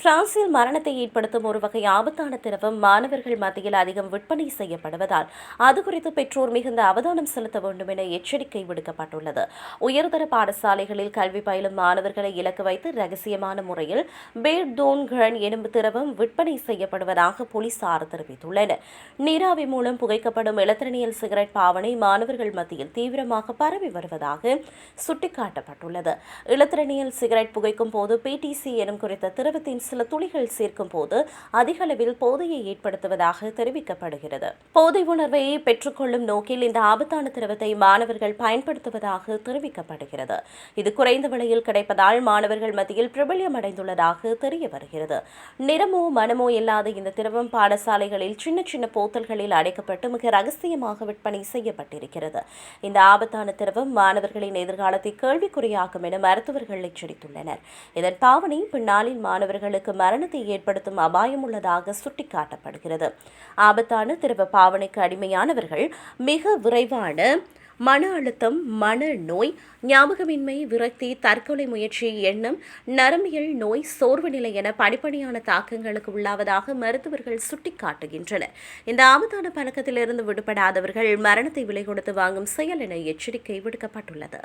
பிரான்சில் மரணத்தை ஏற்படுத்தும் ஒரு வகை ஆபத்தான திரவம் மாணவர்கள் மத்தியில் அதிகம் விற்பனை செய்யப்படுவதால் அது குறித்து பெற்றோர் மிகுந்த அவதானம் செலுத்த வேண்டும் என எச்சரிக்கை விடுக்கப்பட்டுள்ளது. உயர்தர பாடசாலைகளில் கல்வி பயிலும் மாணவர்களை இலக்கு வைத்து ரகசியமான முறையில் பேர்டோன்கன் எனும் திரவம் விற்பனை செய்யப்படுவதாக போலீசார் தெரிவித்துள்ளனர். நீராவி மூலம் புகைக்கப்படும் இலத்திரனியல் சிகரெட் பாவனை மாணவர்கள் மத்தியில் தீவிரமாக பரவி வருவதாக சுட்டிக்காட்டப்பட்டுள்ளது. இலத்திரனியல் சிகரெட் புகைக்கும் போது பிடிசி எனும் குறித்த திரவத்தின் சில துளிகள் சேர்க்கும் போது அதிக அளவில் போதையை ஏற்படுத்துவதாக தெரிவிக்கப்படுகிறது. போதை உணர்வை பெற்றுக்கொள்ளும் நோக்கில் இந்த ஆபத்தான திரவத்தை மாணவர்கள் பயன்படுத்துவதாக தெரிவிக்கப்படுகிறது. இது குறைந்த விலையில் கிடைப்பதால் மாணவர்கள் மத்தியில் பிரபல்யம் அடைந்துள்ளதாக தெரிய வருகிறது. நிறமோ மனமோ இல்லாத இந்த திரவம் பாடசாலைகளில் சின்ன சின்ன போத்தல்களில் அடைக்கப்பட்டு மிக ரகசியமாக விற்பனை செய்யப்பட்டிருக்கிறது. இந்த ஆபத்தான திரவம் மாணவர்களின் எதிர்காலத்தை கேள்விக்குறியாக்கும் என மருத்துவர்கள் எச்சரித்துள்ளனர். இதன் பாவனை பின்னாளில் மாணவர்களுக்கு மரணத்தை ஏற்படுத்தும் அபாயம் உள்ளதாக சுட்டிக்காட்டப்படுகிறது. ஆபத்தான திரவ பாவனைக்கு அடிமையானவர்கள் மிக விரைவான மன அழுத்தம் மன நோய் ஞாபகமின்மை விரக்தி தற்கொலை முயற்சி எண்ணம் நரம்பியல் நோய் சோர்வு நிலை என படிப்படியான தாக்கங்களுக்கு உள்ளாவதாக மருத்துவர்கள் சுட்டிக்காட்டுகின்றனர். இந்த ஆபத்தான பழக்கத்திலிருந்து விடுபடாதவர்கள் மரணத்தை விலை கொடுத்து வாங்கும் செயல் என எச்சரிக்கை விடுக்கப்பட்டுள்ளது.